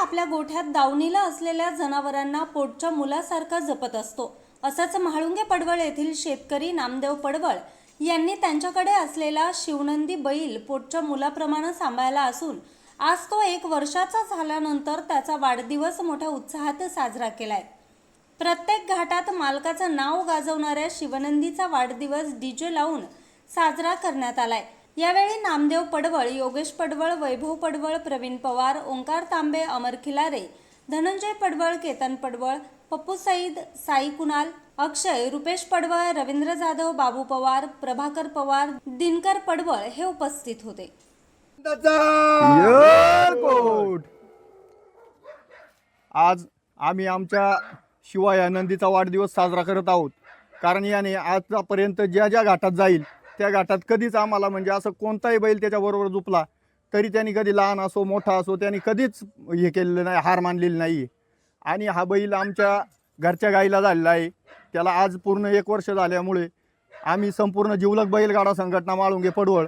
आपल्या गोठ्यात दावणीला असलेल्या जनावरांना पोटच्या मुलासारखा जपत असतो. असंच म्हाळुंगे पडवळ येथील शेतकरी नामदेव पडवळ यांनी त्यांच्याकडे असलेला शिवनंदी बैल पोटच्या मुलाप्रमाणे सांभाळला असून आज तो एक वर्षाचा झाल्यानंतर त्याचा वाढदिवस मोठ्या उत्साहात साजरा केलाय. प्रत्येक घाटात मालकाचं नाव गाजवणाऱ्या शिवनंदीचा वाढदिवस डीजे लावून साजरा करण्यात आलाय. यावेळी नामदेव पडवळ योगेश पडवळ वैभव पडवळ प्रवीण पवार ओंकार तांबे अमर खिलारे धनंजय पडवळ केतन पडवळ पप्पू सईद साई कुणाल अक्षय रुपेश पडवळ रवींद्र जाधव बाबू पवार प्रभाकर पवार दिनकर पडवळ हे उपस्थित होते. आज आम्ही आमच्या शिवाय आनंदीचा वाढदिवस साजरा करत आहोत. कारण याने आजपर्यंत ज्या ज्या घाटात जाईल त्या घाटात कधीच आम्हाला म्हणजे असं कोणताही बैल त्याच्याबरोबर झुपला तरी त्यांनी कधी लहान असो मोठा असो त्यांनी कधीच हे केलेलं नाही हार मानलेली नाही. आणि हा बैल आमच्या घरच्या गाईला झालेला आहे. त्याला आज पूर्ण एक वर्ष झाल्यामुळे आम्ही संपूर्ण जिवलक बैलगाडा संघटना माळुंगे पडवळ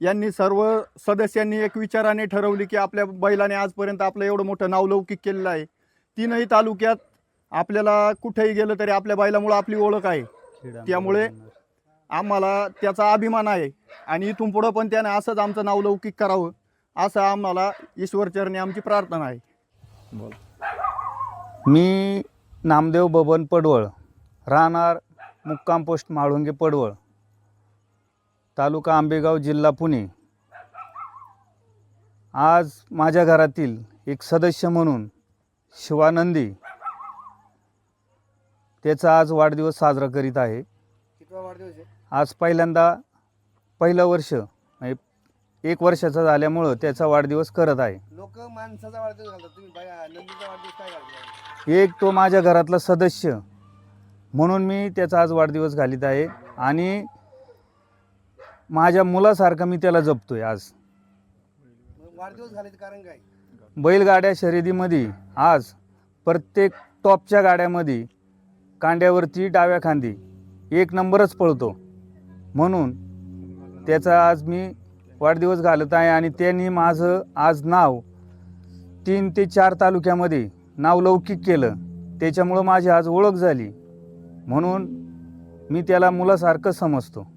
यांनी सर्व सदस्यांनी एक विचाराने ठरवली की आपल्या बैलाने आजपर्यंत आपलं एवढं मोठं नावलौकिक केलेलं आहे. तीनही तालुक्यात आपल्याला कुठेही गेलं तरी आपल्या बैलामुळं आपली ओळख आहे. त्यामुळे आम्हाला त्याचा अभिमान आहे. आणि इथून पुढं पण त्याने असंच आमचं नावलौकिक करावं असं आम्हाला ईश्वरचरणी आमची प्रार्थना आहे. मी नामदेव बबन पडवळ राहणार मुक्काम पोस्ट माळुंगे पडवळ तालुका आंबेगाव जिल्हा पुणे. आज माझ्या घरातील एक सदस्य म्हणून शिवानंदी त्याचा आज वाढदिवस साजरा करीत आहे. आज पहिल्यांदा पहिलं वर्ष म्हणजे एक वर्षाचा झाल्यामुळं त्याचा वाढदिवस करत आहे. लोक माणसाचा वाढदिवस घालतात. तुम्ही बाया नंदीचा वाढदिवस काय घालता एक तो माझ्या घरातला सदस्य. म्हणून मी त्याचा आज वाढदिवस घालीत आहे. आणि माझ्या मुलासारखं मी त्याला जपतोय आज. मग वाढदिवस घालायचं कारण काय? बैलगाड्या शर्यतीमध्ये आज प्रत्येक टॉपच्या गाड्यामध्ये कांड्यावरती डाव्या खांदी एक नंबरच पळतो. म्हणून त्याचा आज मी वाढदिवस घालत आहे आणि त्यांनी माझं आज नाव तीन ते चार तालुक्यामध्ये नाव लौकिक केलं. त्याच्यामुळं माझी आज ओळख झाली. म्हणून मी त्याला मुलासारखं समजतो.